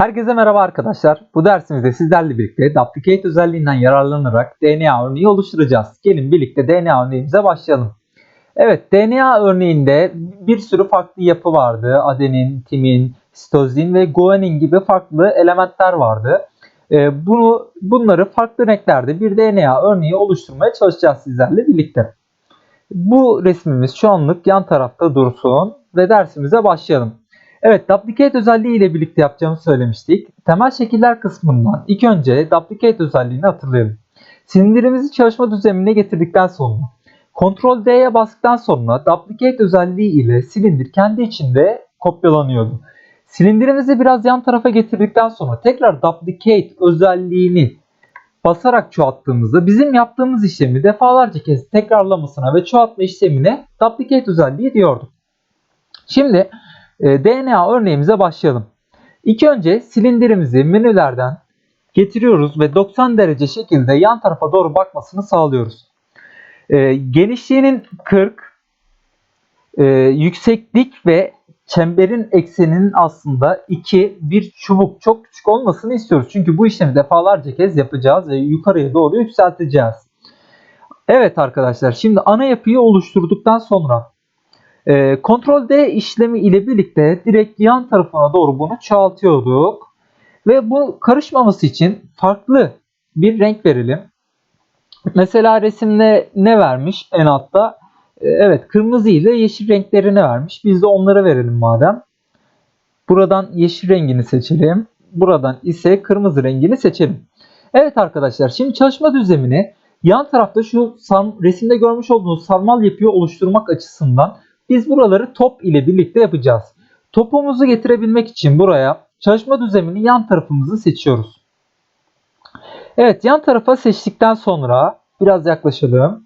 Herkese merhaba arkadaşlar. Bu dersimizde sizlerle birlikte Duplicate özelliğinden yararlanarak DNA örneği oluşturacağız. Gelin birlikte DNA örneğimize başlayalım. Evet DNA örneğinde bir sürü farklı yapı vardı. Adenin, timin, sitozin ve guanin gibi farklı elementler vardı. Ee, bunu Bunları farklı renklerde bir DNA örneği oluşturmaya çalışacağız sizlerle birlikte. Bu resmimiz şu anlık yan tarafta dursun ve dersimize başlayalım. Evet, duplicate özelliği ile birlikte yapacağımızı söylemiştik. Temel şekiller kısmından ilk önce duplicate özelliğini hatırlayalım. Silindirimizi çalışma düzenine getirdikten sonra Ctrl D'ye bastıktan sonra duplicate özelliği ile silindir kendi içinde kopyalanıyordu. Silindirimizi biraz yan tarafa getirdikten sonra tekrar duplicate özelliğini basarak çoğalttığımızda bizim yaptığımız işlemi defalarca kez tekrarlamasına ve çoğaltma işlemine duplicate özelliği diyorduk. Şimdi DNA örneğimize başlayalım. İlk önce silindirimizi menülerden getiriyoruz ve 90 derece şekilde yan tarafa doğru bakmasını sağlıyoruz. E, genişliğinin 40, e, yükseklik ve çemberin ekseninin aslında 2, bir çubuk çok küçük olmasını istiyoruz. Çünkü bu işlemi defalarca kez yapacağız ve yukarıya doğru yükselteceğiz. Evet arkadaşlar şimdi ana yapıyı oluşturduktan sonra e, Ctrl D işlemi ile birlikte direkt yan tarafına doğru bunu çoğaltıyorduk. Ve bu karışmaması için farklı bir renk verelim. Mesela resimde ne vermiş en altta? E, evet kırmızı ile yeşil renklerini vermiş. Biz de onları verelim madem. Buradan yeşil rengini seçelim. Buradan ise kırmızı rengini seçelim. Evet arkadaşlar şimdi çalışma düzenini yan tarafta şu resimde görmüş olduğunuz sarmal yapıyı oluşturmak açısından biz buraları top ile birlikte yapacağız. Topumuzu getirebilmek için buraya çalışma düzenini yan tarafımızı seçiyoruz. Evet yan tarafa seçtikten sonra biraz yaklaşalım.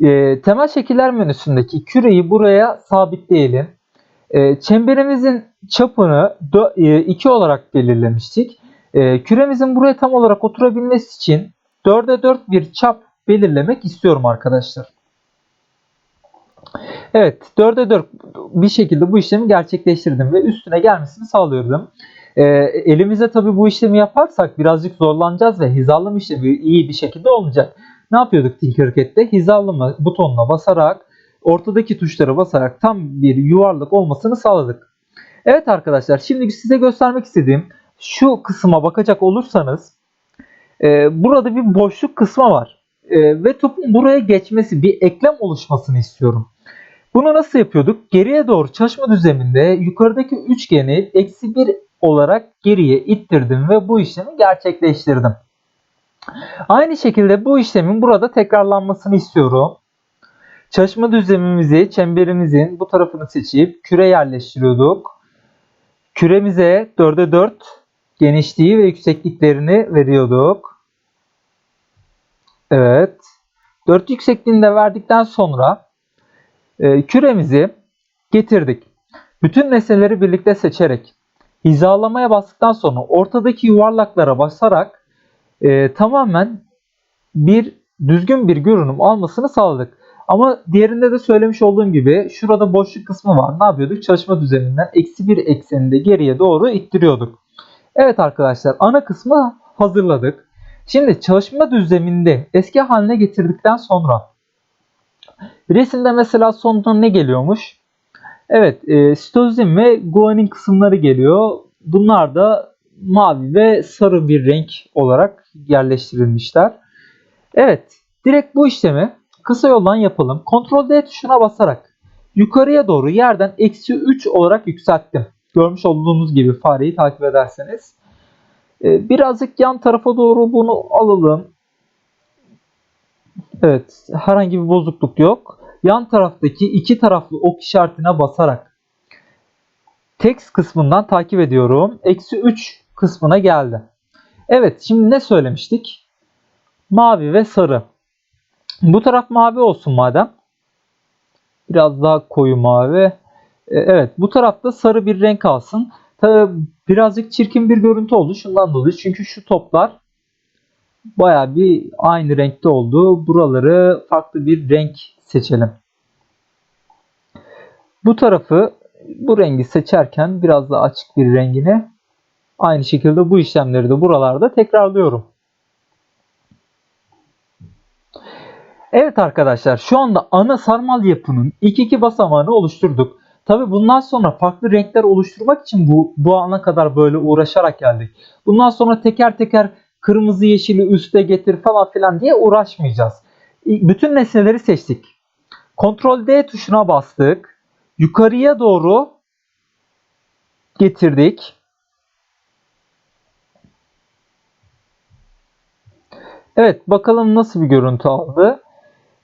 E, temel şekiller menüsündeki küreyi buraya sabitleyelim. E, çemberimizin çapını 2 e, olarak belirlemiştik. E, küremizin buraya tam olarak oturabilmesi için 4'e 4 bir çap belirlemek istiyorum arkadaşlar. Evet 4'e 4 bir şekilde bu işlemi gerçekleştirdim ve üstüne gelmesini sağlıyorum. E, elimize tabi bu işlemi yaparsak birazcık zorlanacağız ve hizalama işlemi iyi bir şekilde olmayacak. Ne yapıyorduk Tinkercad'de? Hizalama butonuna basarak ortadaki tuşlara basarak tam bir yuvarlak olmasını sağladık. Evet arkadaşlar şimdi size göstermek istediğim şu kısma bakacak olursanız e, burada bir boşluk kısmı var. E, ve topun buraya geçmesi bir eklem oluşmasını istiyorum. Bunu nasıl yapıyorduk? Geriye doğru çalışma düzeninde yukarıdaki üçgeni eksi 1 olarak geriye ittirdim ve bu işlemi gerçekleştirdim. Aynı şekilde bu işlemin burada tekrarlanmasını istiyorum. Çalışma düzlemimizi çemberimizin bu tarafını seçip küre yerleştiriyorduk. Küremize 4'e 4 genişliği ve yüksekliklerini veriyorduk. Evet. 4 yüksekliğini de verdikten sonra e, küremizi getirdik. Bütün nesneleri birlikte seçerek hizalamaya bastıktan sonra ortadaki yuvarlaklara basarak e, tamamen bir düzgün bir görünüm almasını sağladık. Ama diğerinde de söylemiş olduğum gibi şurada boşluk kısmı var. Ne yapıyorduk? Çalışma düzeninden eksi bir ekseninde geriye doğru ittiriyorduk. Evet arkadaşlar ana kısmı hazırladık. Şimdi çalışma düzleminde eski haline getirdikten sonra Resimde mesela sonunda ne geliyormuş? Evet, e, sitozin ve guanin kısımları geliyor. Bunlar da mavi ve sarı bir renk olarak yerleştirilmişler. Evet, direkt bu işlemi kısa yoldan yapalım. Ctrl D tuşuna basarak yukarıya doğru yerden eksi 3 olarak yükselttim. Görmüş olduğunuz gibi fareyi takip ederseniz. E, birazcık yan tarafa doğru bunu alalım. Evet, herhangi bir bozukluk yok. Yan taraftaki iki taraflı ok işaretine basarak text kısmından takip ediyorum. Eksi 3 kısmına geldi. Evet, şimdi ne söylemiştik? Mavi ve sarı. Bu taraf mavi olsun madem. Biraz daha koyu mavi. E, evet, bu tarafta sarı bir renk alsın. Tabi birazcık çirkin bir görüntü oldu şundan dolayı. Çünkü şu toplar baya bir aynı renkte oldu. Buraları farklı bir renk seçelim. Bu tarafı bu rengi seçerken biraz daha açık bir rengine Aynı şekilde bu işlemleri de buralarda tekrarlıyorum. Evet arkadaşlar şu anda ana sarmal yapının ilk iki basamağını oluşturduk. Tabi bundan sonra farklı renkler oluşturmak için bu, bu ana kadar böyle uğraşarak geldik. Bundan sonra teker teker kırmızı yeşili üste getir falan filan diye uğraşmayacağız. Bütün nesneleri seçtik. Ctrl D tuşuna bastık. Yukarıya doğru getirdik. Evet bakalım nasıl bir görüntü aldı.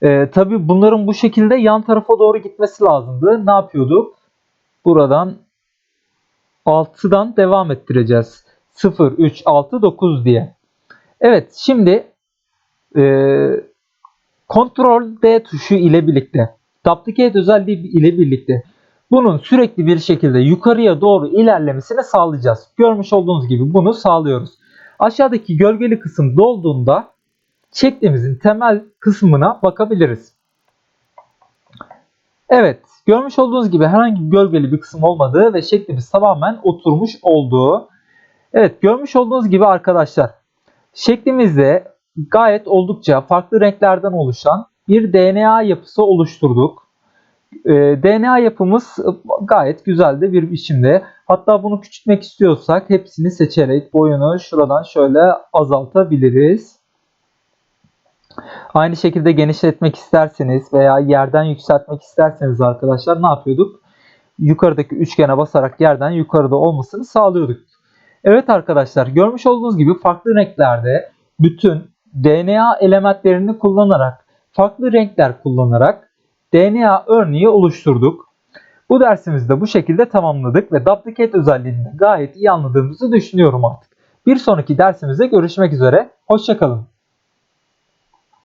Ee, Tabi bunların bu şekilde yan tarafa doğru gitmesi lazımdı. Ne yapıyorduk? Buradan 6'dan devam ettireceğiz. 0, 3, 6, 9 diye. Evet şimdi e, Ctrl D tuşu ile birlikte Duplicate özelliği ile birlikte bunun sürekli bir şekilde yukarıya doğru ilerlemesini sağlayacağız. Görmüş olduğunuz gibi bunu sağlıyoruz. Aşağıdaki gölgeli kısım dolduğunda şeklimizin temel kısmına bakabiliriz. Evet, görmüş olduğunuz gibi herhangi bir gölgeli bir kısım olmadığı ve şeklimiz tamamen oturmuş olduğu. Evet, görmüş olduğunuz gibi arkadaşlar, şeklimizde gayet oldukça farklı renklerden oluşan bir DNA yapısı oluşturduk. Ee, DNA yapımız gayet güzel de bir biçimde. Hatta bunu küçültmek istiyorsak hepsini seçerek boyunu şuradan şöyle azaltabiliriz. Aynı şekilde genişletmek isterseniz veya yerden yükseltmek isterseniz arkadaşlar ne yapıyorduk? Yukarıdaki üçgene basarak yerden yukarıda olmasını sağlıyorduk. Evet arkadaşlar görmüş olduğunuz gibi farklı renklerde bütün DNA elementlerini kullanarak farklı renkler kullanarak DNA örneği oluşturduk. Bu dersimizde bu şekilde tamamladık ve duplicate özelliğini gayet iyi anladığımızı düşünüyorum artık. Bir sonraki dersimizde görüşmek üzere. Hoşçakalın.